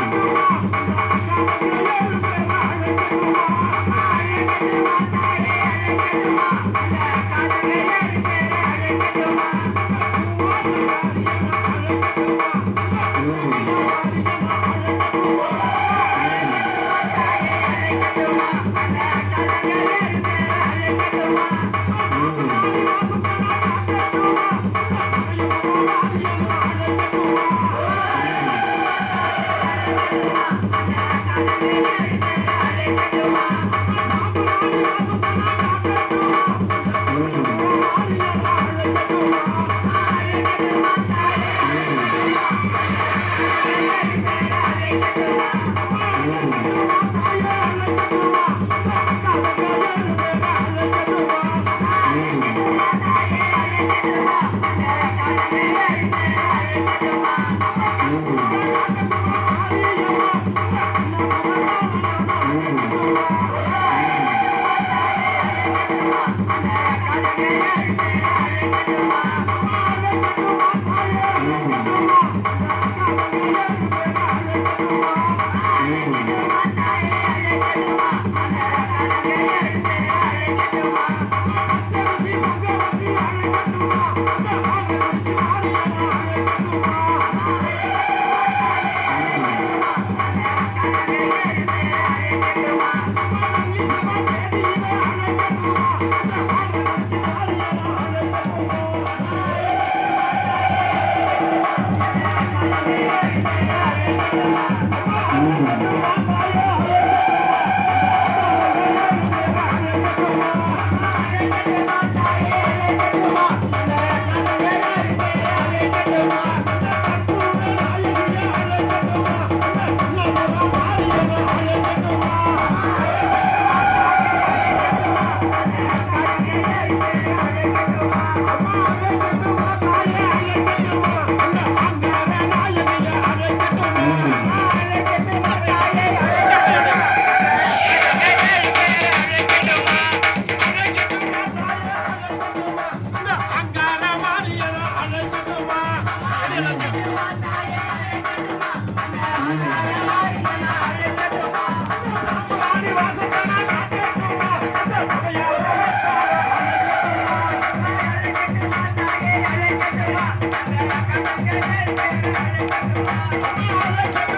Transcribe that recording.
Thank you. Thank Thank you. Thank you.